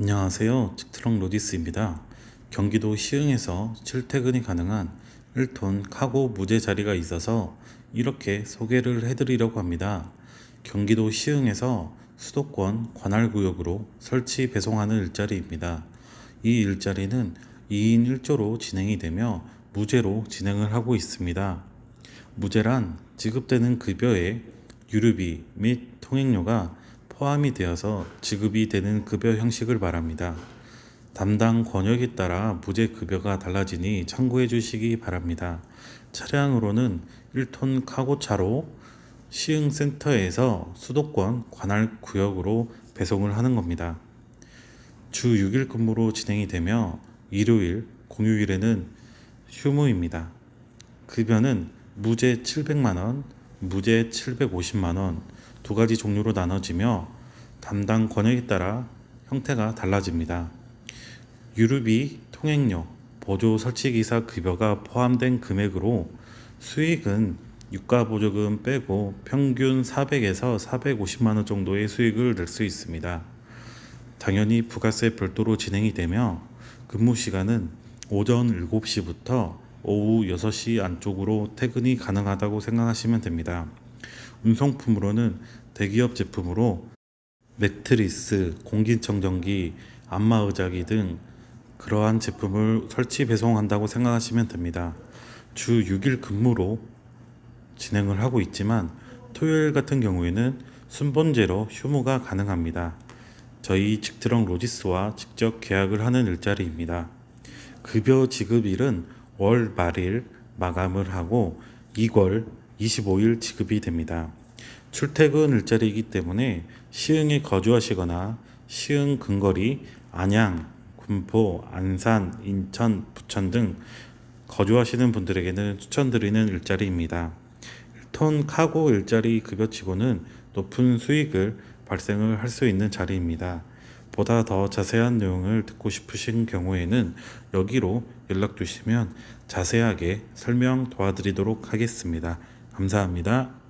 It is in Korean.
안녕하세요. 직트럭 로디스입니다. 경기도 시흥에서 출퇴근이 가능한 1톤 카고 무제 자리가 있어서 이렇게 소개를 해드리려고 합니다. 경기도 시흥에서 수도권 관할구역으로 설치 배송하는 일자리입니다. 이 일자리는 2인 1조로 진행이 되며 무제로 진행을 하고 있습니다. 무제란 지급되는 급여에 유류비 및 통행료가 포함이 되어서 지급이 되는 급여 형식을 말합니다. 담당 권역에 따라 무제 급여가 달라지니 참고해 주시기 바랍니다. 차량으로는 1톤 카고차로 시흥센터에서 수도권 관할 구역으로 배송을 하는 겁니다. 주 6일 근무로 진행이 되며 일요일, 공휴일에는 휴무입니다. 급여는 무제 700만 원, 무제 750만 원 두 가지 종류로 나눠지며 담당 권역에 따라 형태가 달라집니다. 유류비, 통행료, 보조 설치기사 급여가 포함된 금액으로 수익은 유가 보조금 빼고 평균 400에서 450만 원 정도의 수익을 낼 수 있습니다. 당연히 부가세 별도로 진행이 되며 근무 시간은 오전 7시부터 오후 6시 안쪽으로 퇴근이 가능하다고 생각하시면 됩니다. 운송품으로는 대기업 제품으로 매트리스, 공기청정기, 안마의자기 등 그러한 제품을 설치 배송한다고 생각하시면 됩니다. 주 6일 근무로 진행을 하고 있지만 토요일 같은 경우에는 순번제로 휴무가 가능합니다. 저희 직트럭 로지스와 직접 계약을 하는 일자리입니다. 급여 지급일은 월 말일 마감을 하고 2월 25일 지급이 됩니다. 출퇴근 일자리이기 때문에 시흥에 거주하시거나 시흥 근거리 안양, 군포, 안산, 인천, 부천 등 거주하시는 분들에게는 추천드리는 일자리입니다. 1톤 카고 일자리 급여치고는 높은 수익을 발생을 할 수 있는 자리입니다. 보다 더 자세한 내용을 듣고 싶으신 경우에는 여기로 연락 주시면 자세하게 설명 도와드리도록 하겠습니다. 감사합니다.